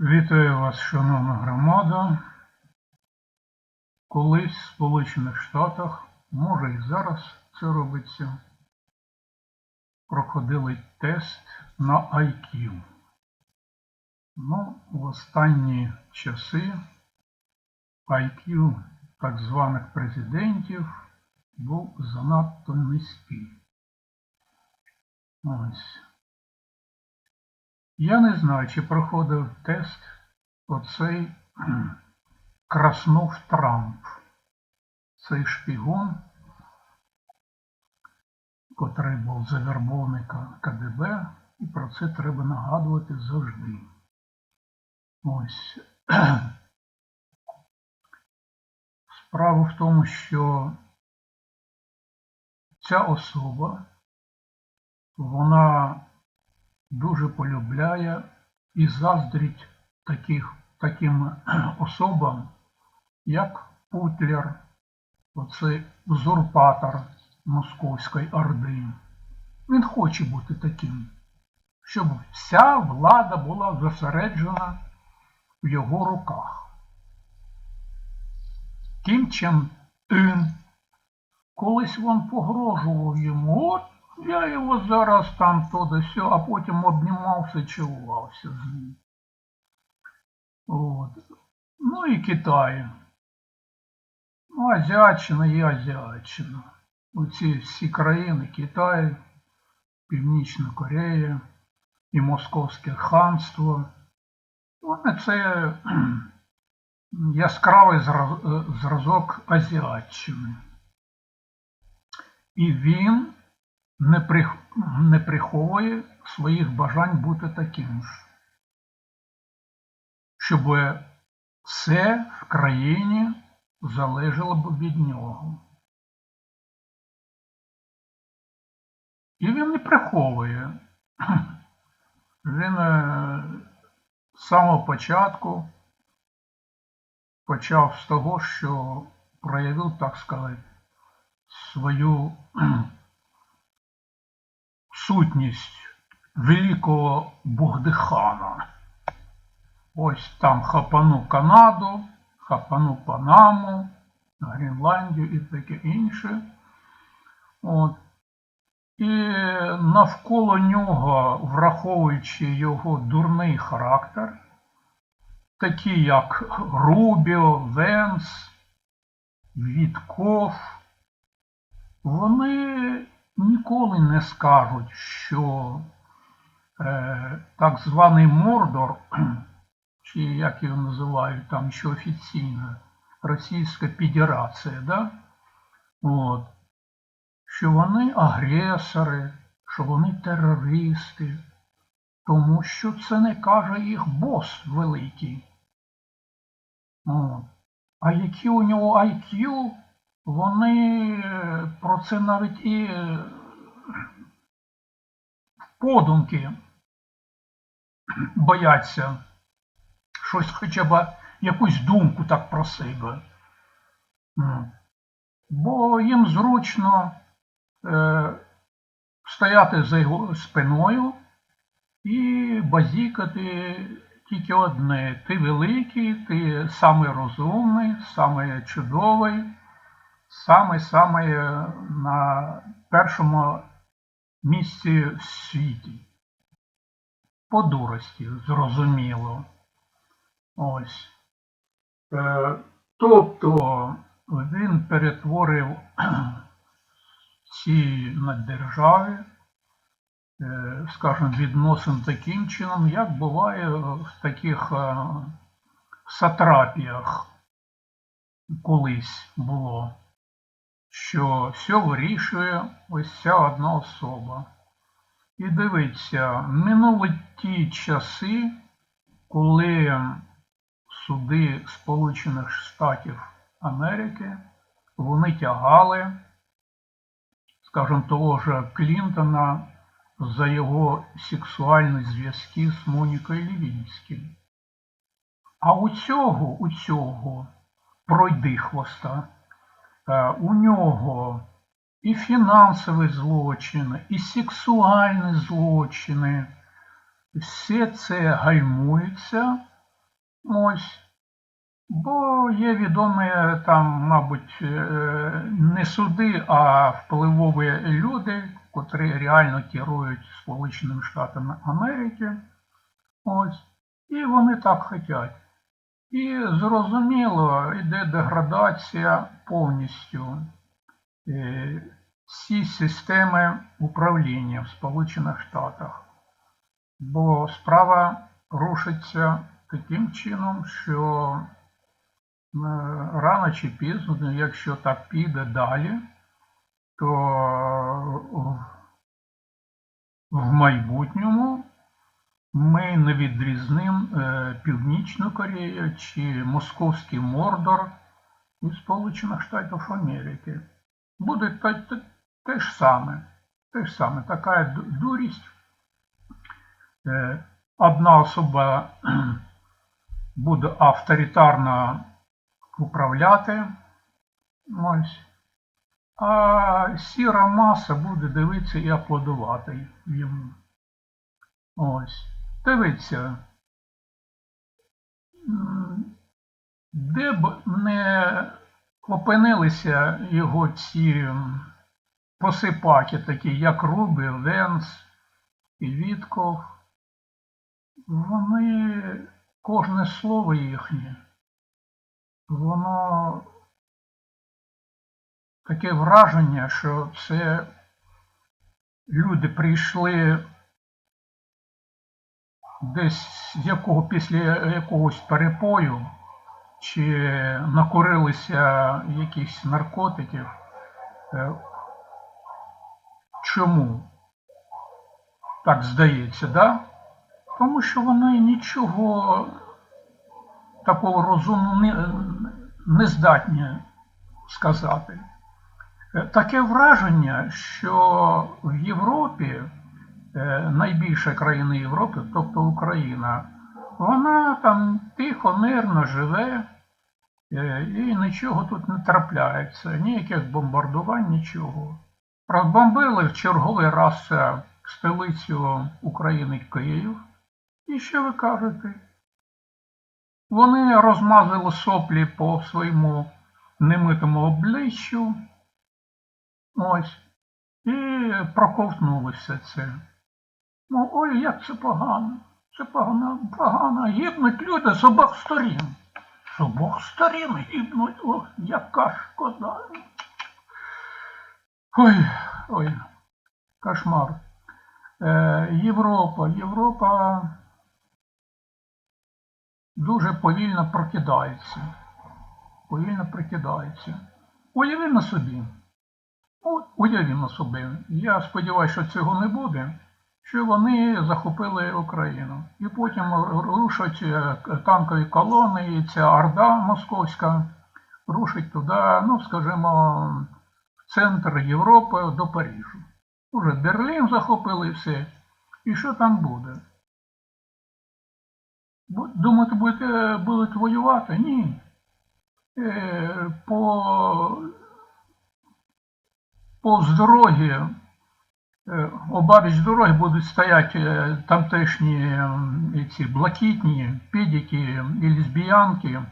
Вітаю вас, шановна громада. Колись в Сполучених Штатах, може і зараз це робиться, проходили тест на IQ. Ну, в останні часи IQ так званих президентів був занадто низький. Ось. Я не знаю, чи проходив тест оцей Краснов Трамп, цей шпігун, котрий був завербовником КДБ, і про це треба нагадувати завжди. Ось. Справа в тому, що ця особа, вона дуже полюбляє і заздрить таких, таким особам, як Путлер, оцей узурпатор Московської Орди. Він хоче бути таким, щоб вся влада була зосереджена в його руках. Кім Чен Ін колись він погрожував йому, от я його зараз там то да сьо, а потім обнімався, цілувався з ним. От. Ну і Китай. Ну, Азіатчина є Азіатчина. Оці всі країни Китай, Північна Корея і Московське ханство. Вони це яскравий зразок Азіатчини. І він не, прих... не приховує своїх бажань бути таким ж. Щоб все в країні залежало б від нього. І він не приховує. Він е, з самого початку почав з того, що проявив, так сказати, свою сутність великого Бугдихана. Ось там хапану Канаду, хапану Панаму, Гренландію і таке інше. От. І навколо нього, враховуючи його дурний характер, такі як Рубіо, Венс, Вітков, вони ніколи не скажуть, що е, так званий Мордор, чи як його називають там ще офіційно, Російська Федерація, да? От, що вони агресори, що вони терористи, тому що це не каже їх бос великий. От. А які у нього IQ, вони е, про це навіть і е, подумки бояться щось хоча б якусь думку так про себе. Бо їм зручно е, стояти за його спиною і базікати тільки одне. Ти великий, ти самий розумний, самий чудовий, самий-самий е, на першому місці в світі. По дурості, зрозуміло. Ось. Е, тобто він перетворив ці наддержави, е, скажімо, відносин таким чином, як буває в таких сатрапіях колись було, що все вирішує ось ця одна особа. І дивіться, минули ті часи, коли суди Сполучених Штатів Америки вони тягали, скажімо, того ж Клінтона за його сексуальні зв'язки з Монікою Лівінським. А у цього, у цього пройди хвоста, у нього і фінансові злочини, і сексуальні злочини. Все це гальмується Ось. Бо є відомі там, мабуть, е, не суди, а впливові люди, котрі реально керують Сполученими Штатами Америки. Ось. І вони так хочуть. І зрозуміло, йде деградація повністю е, всі системи управління в Сполучених Штатах. Бо справа рушиться таким чином, що е, рано чи пізно, якщо так піде далі, то в майбутньому ми не відрізним е, Північну Корею чи Московський Мордор із Сполучених Штатів Америки. Буде те, те, те ж саме. Те ж саме, така дурість. Е, Одна особа буде авторитарно управляти, ось, а сіра маса буде дивитися і аплодувати йому. Ось. Дивіться. Де б не опинилися його ці посипаки, такі як Рубі, Венс і Вітков, вони, кожне слово їхнє, воно таке враження, що це люди прийшли десь якого після якогось перепою чи накурилися якихось наркотиків. Е, Чому так здається, да? Тому що вони нічого такого розуму не, не здатні сказати. Е, Таке враження, що в Європі е, найбільша країна Європи, тобто Україна, вона там тихо, мирно живе е, і нічого тут не трапляється, ніяких бомбардувань, нічого. Розбомбили в черговий раз е, столицю України Київ. І що ви кажете? Вони розмазали соплі по своєму немитому обличчю. Ось. І проковтнули все це. Ну, ой, як це погано. Це погано, погано. Гибнуть люди з обох сторін. З обох сторін гибнуть. О, яка шкода. Ой, ой, кошмар. Е, Європа, Європа дуже повільно прокидається. Повільно прокидається. Уяви на собі. Уявімо собі. Я сподіваюся, що цього не буде. Що вони захопили Україну. І потім рушать е, танкові колони, і ця Орда Московська рушить туди, ну, скажімо, в центр Європи до Парижу. Уже Берлін захопили все. І що там буде? Бу- Думаєте, будете, будуть воювати? Ні. Е, по, повз дороги, обабіч дороги будуть стояти е, тамтешні ці блакитні педики і лесбіянки,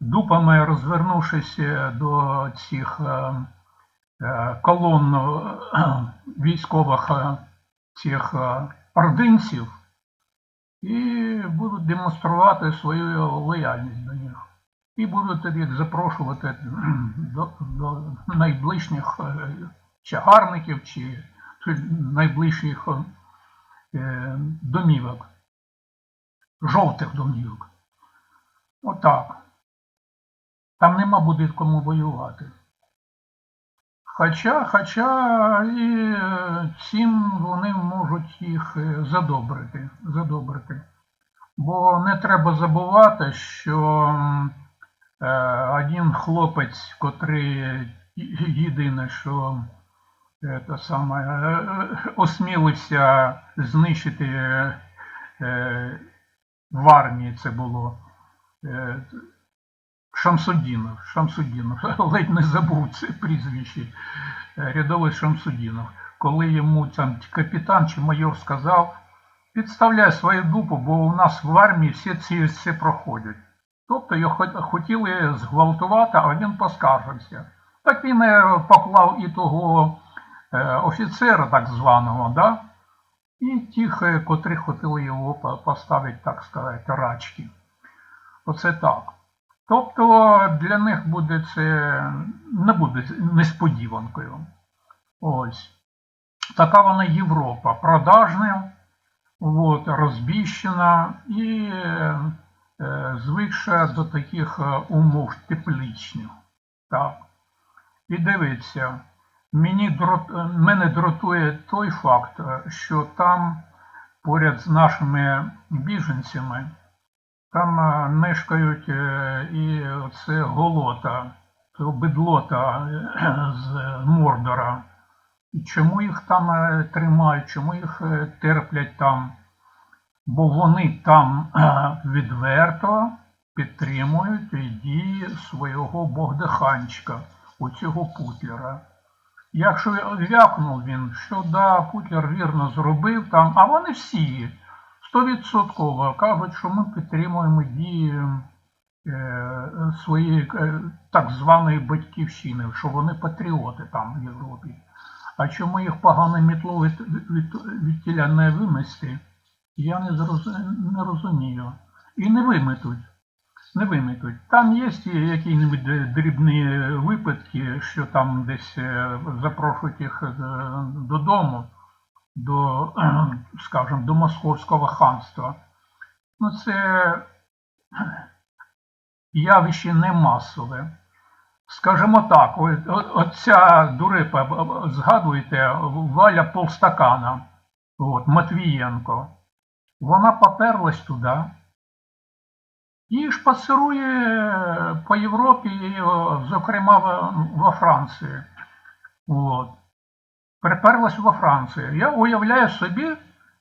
дупами розвернувшись е, до цих е, е, колон е, військових е, цих е, ординців і будуть демонструвати свою лояльність до них. І будуть їх запрошувати до, до найближчих е, чагарників чи найближчих е, домівок, жовтих домівок. Отак. Там нема буде кому воювати. Хоча, хоча і е, цим вони можуть їх е, задобрити, задобрити. Бо не треба забувати, що один хлопець, котрий єдине, що е, те саме, е, осмілився знищити е, в армії це було. Шамсудінов, Шамсудінов, ледь не забув це прізвище, рядовий Шамсудінов. Коли йому там капітан чи майор сказав, підставляй свою дупу, бо у нас в армії всі ці все проходять. Тобто його хотіли зґвалтувати, а він поскаржився. Так він е, поклав і того офіцера так званого, да? і тих, е, котрі хотіли його поставити, так сказати, рачки. Оце так. Тобто для них буде це не буде несподіванкою. Ось. Така вона Європа. Продажна, от, розбіщена і е, е, звикша до таких е, умов тепличних. Так. І е, мене дратує той факт, що там поряд з нашими біженцями там е, мешкають е, і це голота, бедлота е, з Мордора. Чому їх там тримають, чому їх терплять там? Бо вони там відверто підтримують дії свого богдиханчика, у цього Путлера. Якщо вякнув він, що да, Путлер вірно зробив там, а вони всі стовідсотково кажуть, що ми підтримуємо дії е, своєї е, так званої батьківщини, що вони патріоти там в Європі. А чому їх погано мітло від, від, від тіля не вимести, я не, зроз, не розумію. І не виметуть. Не виметуть. Там є якісь дрібні випадки, що там десь е, запрошують їх е, додому, до, скажімо, до московського ханства. Ну, це явище не масове. Скажімо так, оця дурепа, згадуєте, Валя Полстакана, от, Матвієнко, вона поперлась туди і шпацирує по Європі, зокрема во Франції. От. Приперлась во Францію. Я уявляю собі,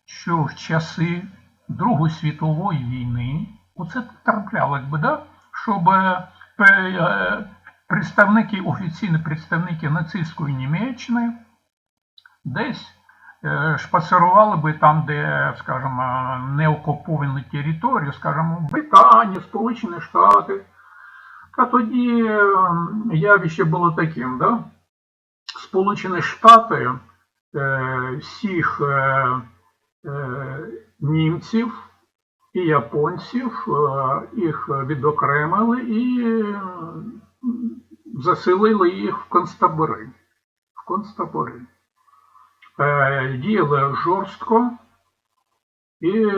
що в часи Другої світової війни, оце траплялось би, да? щоб е, е, представники, офіційні представники нацистської Німеччини десь е, би там, де, скажімо, не окуповані території, скажімо, Британія, Сполучені Штати. Та тоді е, явище було таким, да? Сполучені Штати е, всіх німців і японців їх відокремили і заселили їх в концтабори. В концтабори. Е, Діяли жорстко і,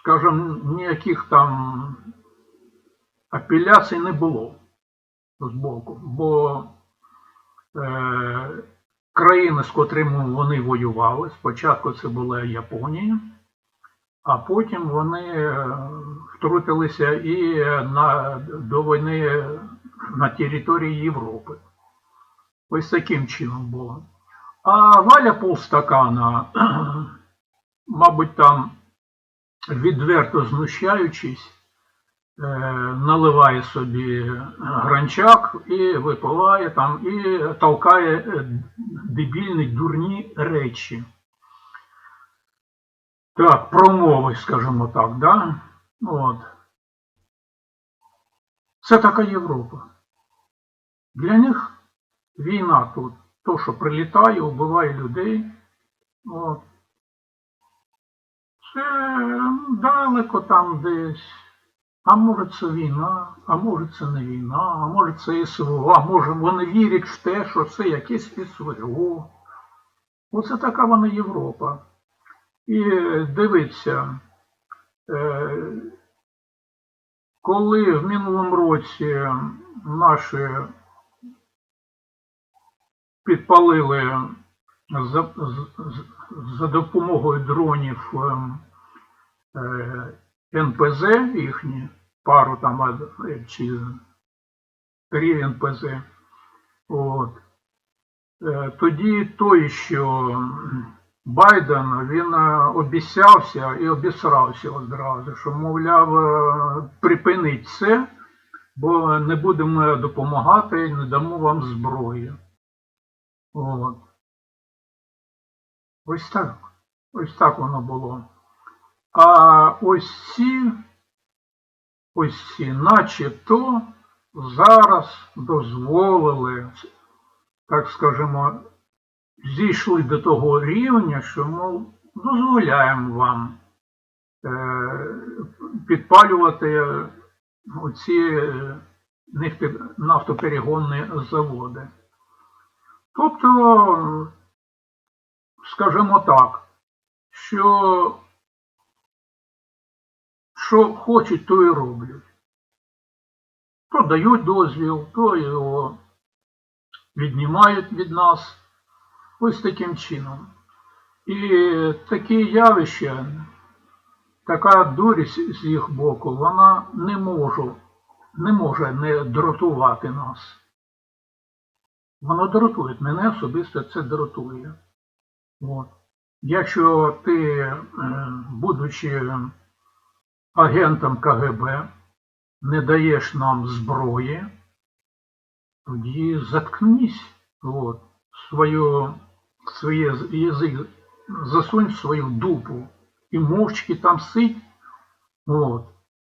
скажімо, ніяких там апеляцій не було з боку, бо е, країни, з котрими вони воювали, спочатку це була Японія, а потім вони е, втрутилися і на, до війни на території Європи. Ось таким чином було. А Валя полстакана, мабуть, там відверто знущаючись, е, наливає собі гранчак і випиває там, і толкає е, дебільні дурні речі. Так, промови, скажімо так, да? От. Це така Європа. Для них війна тут, то, що прилітає, вбиває людей. От. Це далеко там десь. А може це війна, а може це не війна, а може це СВО, а може вони вірять в те, що це якесь СВО. Оце така вона Європа. І дивіться, е, коли в минулому році наші підпалили за, за допомогою дронів ем, е, НПЗ їхні, пару там чи три НПЗ, от, е, тоді той, що Байден, він е, обіцявся і обісрався одразу, що, мовляв, е, припинить це, бо не будемо допомагати і не дамо вам зброї. От. Ось так. Ось так воно було. А ось ці, ось ці, начебто, зараз дозволили, так скажемо, зійшли до того рівня, що мов, дозволяємо вам е, підпалювати оці е, нафтоперегонні заводи. Тобто, скажімо так, що, що хочуть, то і роблять. То дають дозвіл, то його віднімають від нас. Ось таким чином. І такі явища, така дурість з їх боку, вона не може, не може не дратувати нас. Воно дратує. Мене особисто це дратує. От. Якщо ти, е, будучи агентом КГБ, не даєш нам зброї, тоді заткнись. От. Свою, своє язик засунь свою дупу і мовчки там сидь. От.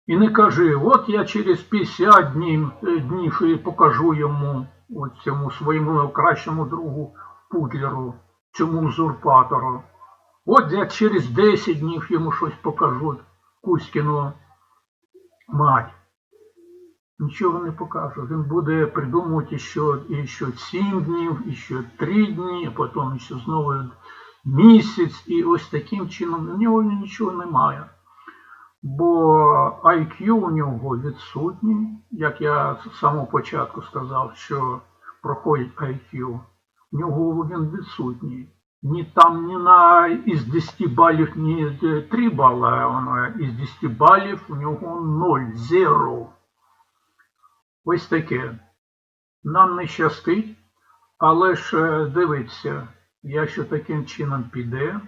І не кажи, от я через 50 днів, е, днів і покажу йому, от цьому своєму кращому другу Путлеру, цьому узурпатору. От я через 10 днів йому щось покажу, Кузькіну мать. Нічого не покаже. Він буде придумувати ще, і ще 7 днів, і ще 3 дні, а потім ще знову місяць, і ось таким чином у нього нічого немає. Бо IQ у нього відсутній, як я з самого початку сказав, що проходить IQ, у нього він відсутній. Ні там ні на із 10 балів, ні 3 бали, а воно із 10 балів у нього 0, 0. Ось таке. Нам не щастить, але ж е, дивіться, якщо таким чином піде,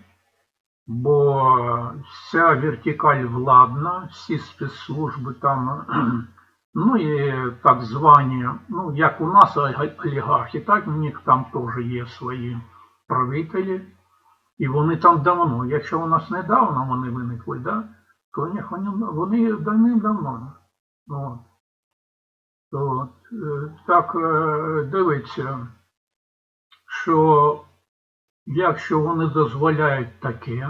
бо вся вертикаль владна, всі спецслужби там, ну і так звані, ну як у нас олігархи, так у них там теж є свої правителі, і вони там давно, якщо у нас недавно вони виникли, да, то них вони, вони давним-давно. От. От, е, так е, дивиться, що якщо вони дозволяють таке,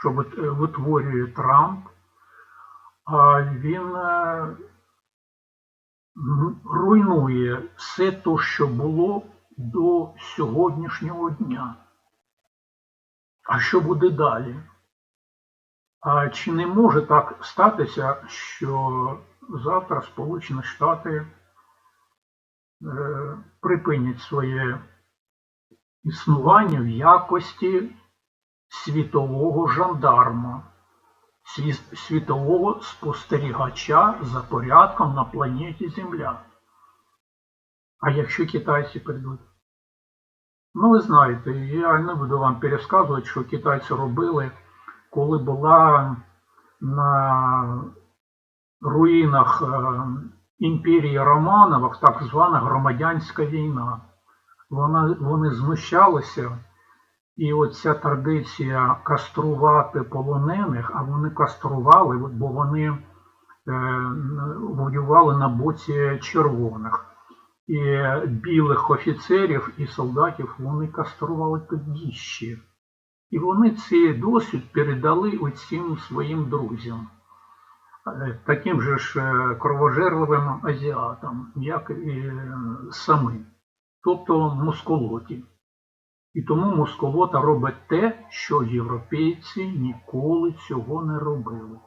що е, витворює Трамп, а він е, руйнує все те, що було до сьогоднішнього дня. А що буде далі? А чи не може так статися, що завтра Сполучені Штати е, припинять своє існування в якості світового жандарма, світового спостерігача за порядком на планеті Земля? А якщо китайці прийдуть? Ну, ви знаєте, я не буду вам пересказувати, що китайці робили, коли була на руїнах е, імперії Романових так звана громадянська війна. Вона, вони знущалися, і оця традиція каструвати полонених, а вони кастрували, бо вони е, воювали на боці червоних. І білих офіцерів і солдатів вони кастрували тоді ще. І вони цей досвід передали оцим своїм друзям, Е, таким же ж е, кровожерливим азіатам, як і е, самі, тобто москолоті. І тому москолота робить те, що європейці ніколи цього не робили.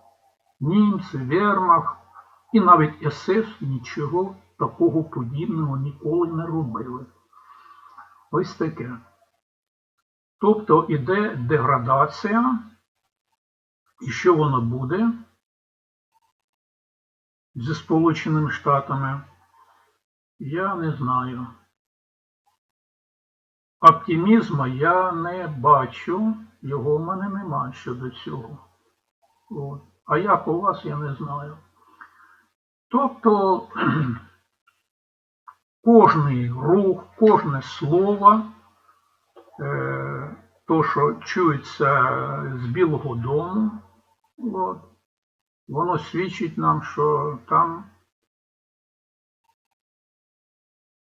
Німці, Вермах і навіть СС нічого такого подібного ніколи не робили. Ось таке. Тобто іде деградація, і що воно буде зі Сполученими Штатами, я не знаю. Оптимізму я не бачу, його в мене немає щодо цього. От. А як у вас, я не знаю. Тобто кожний рух, кожне слово, е, то, що чується з Білого Дому, От. Воно свідчить нам, що там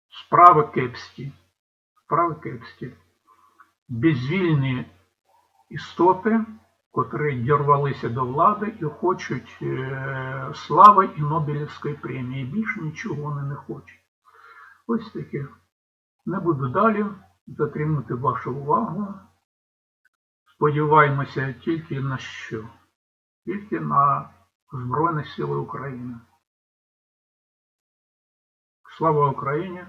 справи кепські. Справи. Безвільні істоти, котрі дірвалися до влади і хочуть е, слави і Нобелівської премії. Більше нічого вони не хочуть. Ось таке. Не буду далі затримати вашу увагу. Сподіваємося тільки на що? Тільки на Збройні Сили України. Слава Україні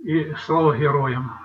і слава героям!